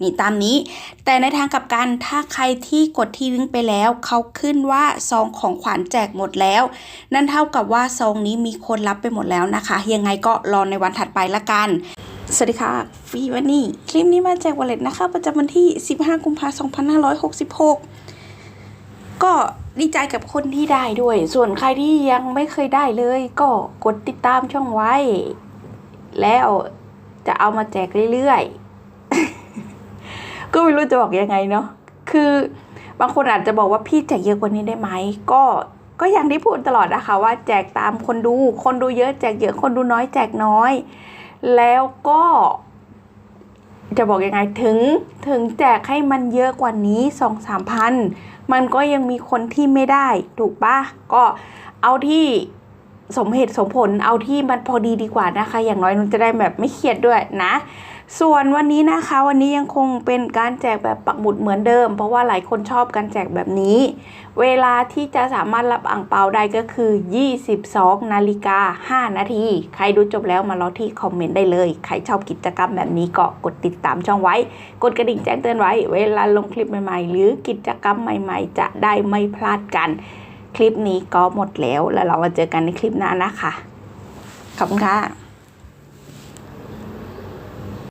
นี่ตามนี้ แต่ในทางกลับกันถ้าใครที่กดที่ลิงก์ไปแล้ว เขาขึ้นว่าซองของขวัญแจกหมดแล้ว นั่นเท่ากับว่าซองนี้มีคนรับไปหมดแล้วนะคะ ยังไงก็รอในวันถัดไปละกันสวัสดีค่ะฟีวันนี่คลิปนี้มาแจกวอลเล็ตนะคะ ประจำวันที่ 15 กุมภาพันธ์2566 ก็ดีใจกับคนที่ได้ด้วย ส่วนใครที่ยังไม่เคยได้เลย ก็กดติดตามช่องไว้ แล้วจะเอามาแจกเรื่อยๆ ก็ไม่รู้จะบอกยังไงเนาะคือบางคนอาจจะบอกว่าพี่แจกเยอะกว่านี้ได้ไหมก็ก็อย่างที่พูดตลอดนะคะว่าแจกตามคนดู คนดูเยอะแจกเยอะคนดูน้อยแจกน้อย แล้วก็จะบอกยังไงถึงถึงแจกให้มันเยอะกว่านี้สองสามพันมันก็ยังมีคนที่ไม่ได้ถูกปะก็เอาที่สมเหตุสมผลเอาที่มันพอดีดีกว่านะคะ อย่างน้อยนุนจะได้แบบไม่เครียดด้วยนะ ส่วนวันนี้นะคะวันนี้ยังคงเป็นการแจกแบบปักหมุดเหมือนเดิม เพราะว่าหลายคนชอบการแจกแบบนี้ เวลาที่จะสามารถรับอ่างเปาได้ก็คือ 22 นาฬิกา 5 นาที ใครดูจบแล้วมารอที่คอมเมนต์ได้เลย ใครชอบกิจกรรมแบบนี้ก็กดติดตามช่องไว้ กดกระดิ่งแจ้งเตือนไว้ เวลาลงคลิปใหม่ๆ หรือกิจกรรมใหม่ๆ จะได้ไม่พลาดกัน คลิปนี้ก็หมดแล้วแล้วเรามาเจอกันในคลิปหน้านะคะขอบคุณค่ะ